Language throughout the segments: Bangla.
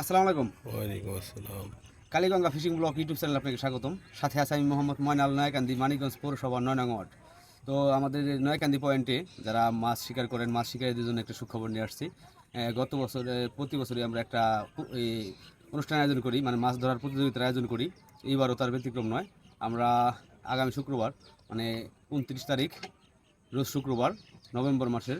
আসসালামু আলাইকুম। ওয়ালাইকুম আসসালাম। Kaliganga fishing blog YouTube channel আপনাকে স্বাগতম। সাথে আছে আমি মোহাম্মদ ময়নাল নয়াকান্দি মানিকগঞ্জ পৌরসভা নয় নং ওয়ার্ড। তো আমাদের নয়াকান্দি পয়েন্টে যারা মাছ শিকার করেন মাছ শিকারীদের জন্য একটা সুখবর নিয়ে আসছি। গত বছর প্রতি বছরই আমরা একটা এই অনুষ্ঠান আয়োজন করি মানে মাছ ধরার প্রতিযোগিতার আয়োজন করি। এইবারও তার ব্যতিক্রম নয়। আমরা আগামী শুক্রবার মানে উনত্রিশ তারিখ রোজ শুক্রবার নভেম্বর মাসের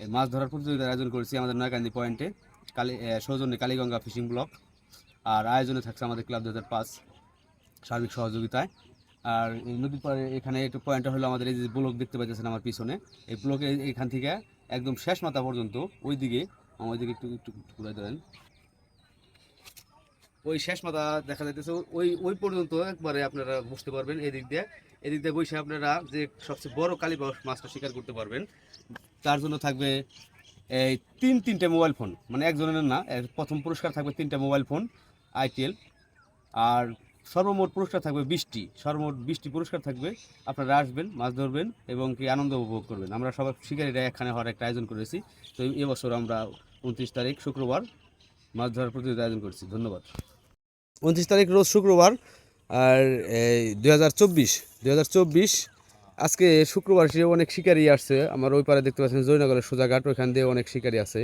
এই মাছ ধরার প্রতিযোগিতার আয়োজন করেছি আমাদের নয়াকান্দি পয়েন্টে। কালী সৌজন্যে কালীগঙ্গা ফিশিং ব্লক। আর আয়োজনে থাকছে আমাদের ক্লাব দু হাজার পাঁচ সার্বিক সহযোগিতায়। আর নদীর পাড়ে এখানে একটু পয়েন্টটা হলো আমাদের এই যে ব্লক দেখতে পাচ্ছেন আমার পিছনে। এই ব্লকে এখান থেকে একদম শেষ মাথা পর্যন্ত ওই দিকে আমার ওইদিকে একটু একটু ঘুরে ধরেন। ওই শেষ মাথা দেখা যাইতেছে, ওই ওই পর্যন্ত একবারে আপনারা বুঝতে পারবেন এদিক দিয়ে। এদিক দিয়ে বসে আপনারা যে সবচেয়ে বড় কালীবাস মাছটা শিকার করতে পারবেন। তার জন্য থাকবে এই তিন, তিনটে মোবাইল ফোন মানে একজনের না প্রথম পুরস্কার থাকবে তিনটা মোবাইল ফোন আইটিএল আর সর্বমোট পুরস্কার থাকবে বৃষ্টি সর্বমোট বৃষ্টি পুরস্কার থাকবে, আপনারা আসবেন, মাছ ধরবেন, এবং কি আনন্দ উপভোগ করবেন। আমরা সবাই শিকারীরা এখানে হওয়ার একটা আয়োজন করেছি, তো এবছর আমরা উনত্রিশ তারিখ শুক্রবার মাছ ধরার প্রতিযোগিতা আয়োজন করেছি। ধন্যবাদ। উনত্রিশ তারিখ রোজ শুক্রবার, আর এই দুই হাজার চব্বিশ, দুই হাজার চব্বিশ আজকে শুক্রবার সে অনেক শিকারি আসছে। আমার ওই পারে দেখতে পাচ্ছেন জয়নগরের সোজাঘাট ওইখান দিয়ে অনেক শিকারি আছে।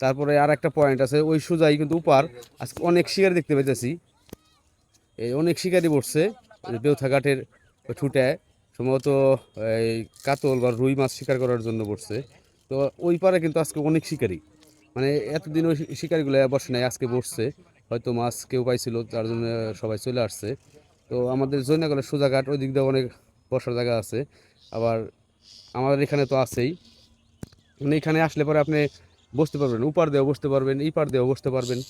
তারপরে আর একটা পয়েন্ট আছে, ওই সোজাই কিন্তু উপার আজকে অনেক শিকারি দেখতে পাইতেছি। এই অনেক শিকারি পড়ছে বেউথা ঘাটের ওই ঠুটে। সম্ভবত এই কাতল বা রুই মাছ শিকার করার জন্য পড়ছে। তো ওই পারে কিন্তু আজকে অনেক শিকারি। মানে এতদিন ওই শিকারিগুলো বসে নাই, আজকে বসছে হয়তো মাছ কেউ পাইছিল, তার জন্য সবাই চলে আসছে। তো আমাদের জৈনাগলের সোজাঘাট ওই দিক দিয়ে অনেক বসার জায়গা আছে। আবার আমাদের এখানে তো আছেই। মানে এখানে আসলে পরে আপনি বসতে পারবেন, উপার দিয়েও বসতে পারবেন এই পার দিয়েও বসতে পারবেন।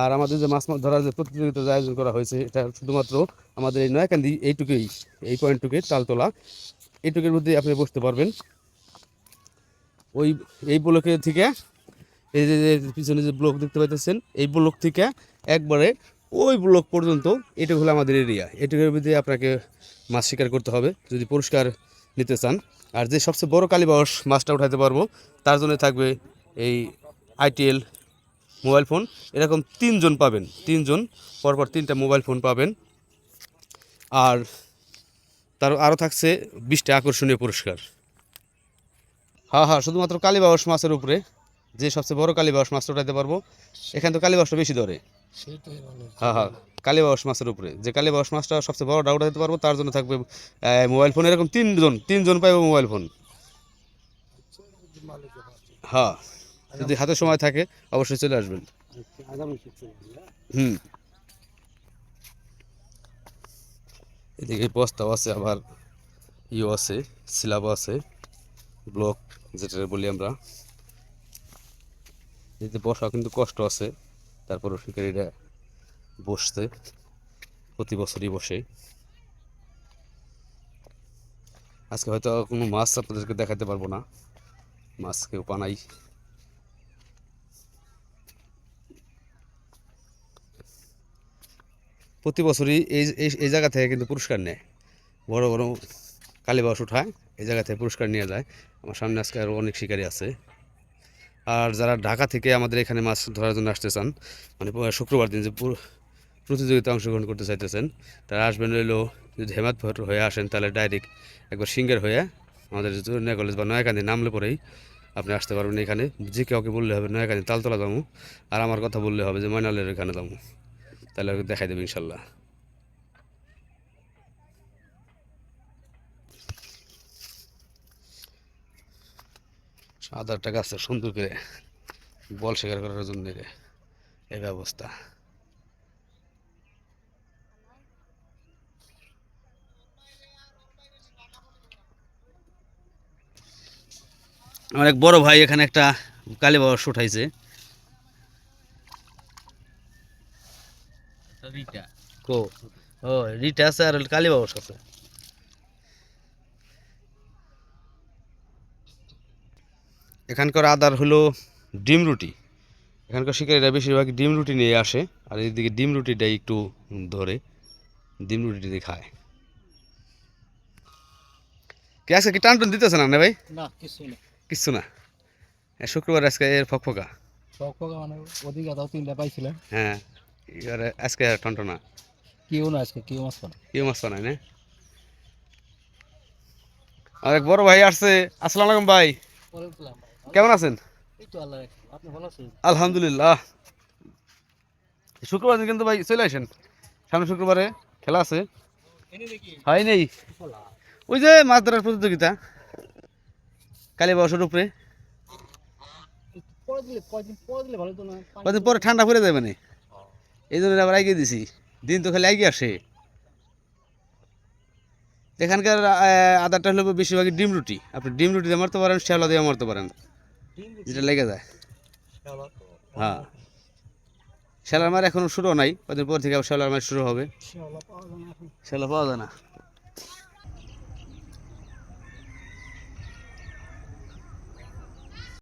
আর আমাদের যে মাছ ধরার যে প্রতিযোগিতার আয়োজন করা হয়েছে, এটা শুধুমাত্র আমাদের এই নয়াকান্দি এইটুকুই, এই পয়েন্টটুকুই, তালতলা, এইটুকুর মধ্যে আপনি বসতে পারবেন। ওই, এই ব্লকে থেকে, এই যে পিছনে যে ব্লক দেখতে পাইতেছেন, এই ব্লক থেকে একবারে ওই ব্লক পর্যন্ত এটুকু হলো আমাদের এরিয়া এটুকুর মধ্যে আপনাকে মাছ শিকার করতে হবে, যদি পুরস্কার নিতে চান। আর যে সবচেয়ে বড় কালীবাস মাছটা উঠাতে পারব, তার জন্য থাকবে এই আইটিএল মোবাইল ফোন এরকম তিনজন পাবেন, তিনজন, পরপর তিনটা মোবাইল ফোন পাবেন। আর তার আরও থাকছে বিশটা আকর্ষণীয় পুরস্কার। হ্যাঁ হ্যাঁ শুধুমাত্র কালীবাস মাছের উপরে যে সবচেয়ে বড় কালীবাস মাছটা উঠাতে পারব, এখানে তো কালীবাসটা বেশি ধরে। হ্যাঁ হ্যাঁ কালীবাস মাছের উপরে। যে কালীবাস মাছটা সবচেয়ে বড় ডাউট দিতে পারব তার জন্য থাকবে মোবাইল ফোন এরকম তিনজন তিনজন পাইবো মোবাইল ফোন হ্যাঁ যদি হাতে সময় থাকে অবশ্যই চলে আসবেন। হুম। এদিকে বস্তাও আছে আবার ইও আছে সিলাবও আছে ব্লক যেটা বলি আমরা। এতে বসা কিন্তু কষ্ট আছে। তারপরও শিকারীরা বসতে প্রতি বছরই বসে। আজকে হয়তো কোনো মাছ আপনাদেরকে দেখাতে পারব না। মাছ কেউ পানাই। প্রতি বছরই এই, এই- জায়গা থেকে কিন্তু পুরস্কার নেয়। বড় বড় কালীবাস উঠায়, এই জায়গা থেকে পুরস্কার নিয়ে যায়। আমার সামনে আজকে আরও অনেক শিকারী আছে। আর যারা ঢাকা থেকে আমাদের এখানে মাছ ধরার জন্য আসতে চান মানে শুক্রবার দিন যে পুর- প্রতিযোগিতায় অংশগ্রহণ করতে চাইতেছেন, তারা আসবেন রইল যদি হেমাদভট হয়ে আসেন, তাহলে ডাইরেক্ট একবার সিঙ্গের হয়ে আমাদের জুনিয়া কলেজ বা নয়াকান্দি নামলে পরেই আপনি আসতে পারবেন এখানে। যে কাউকে বললে হবে নয়াকান্দি তালতলা যাব, আর আমার কথা বললে হবে যে ময়নালের এখানে যাব। তাহলে দেখাই দেবে ইনশাল্লাহ। হাজার টাকা সুন্দর করে বল শিকার করার জন্য এই ব্যবস্থা। আমার এক বড় ভাই এখানে একটা কালী বাবা উঠাইছে কো? ও রিটা আছে আর কালী বাবস আছে এখানকার আদার হলো ডিম রুটি। এখানকার শিকারীরা বেশিরভাগ ডিম রুটি নিয়ে আসে আর এদিকে ডিম রুটিটাই একটু ধরে ডিম রুটি দিয়ে খায়। কে আজকে কি টান টান দিতেছে না ভাই না কিছু না। কিচ্ছু না। শুক্রবার আজকে এর ফকফকা? শখ ফকা মানে ওদিকে তাও তিনটা পাইছিলেন হ্যাঁ এবারে আজকে টনটনা কেউ না আজকে কেউ মাছ পানা কি মাছ বানায় না আর এক বড় ভাই আসছে আসসালামু আলাইকুম ভাই। কেমন আছেন ভালো আছেন? আলহামদুলিল্লাহ। শুক্রবার দিন কিন্তু ভাই চলে আসেন। সামনে শুক্রবারে খেলা আছে। হয় নেই? ওই যে মাছ ধরার প্রতিযোগিতা। কালী বাসের উপরে। পরে কদিন ঠান্ডা পড়ে যাবে মানে। এই জন্য আবার আগে দিছি। দিন তো খালি আগে আসে। এখানকার আদারটা হলো বেশিরভাগই ডিম রুটি। আপনি ডিম রুটি দিয়ে মারতে পারেন শ্যাওলা দিয়ে মারতে পারেন। যেটা লেগে যায়। হ্যাঁ। শ্যালার মার এখনও শুরু নাই কদিন পর থেকে আবার শ্যালার মার শুরু হবে। শ্যালা পাওয়া যায় না।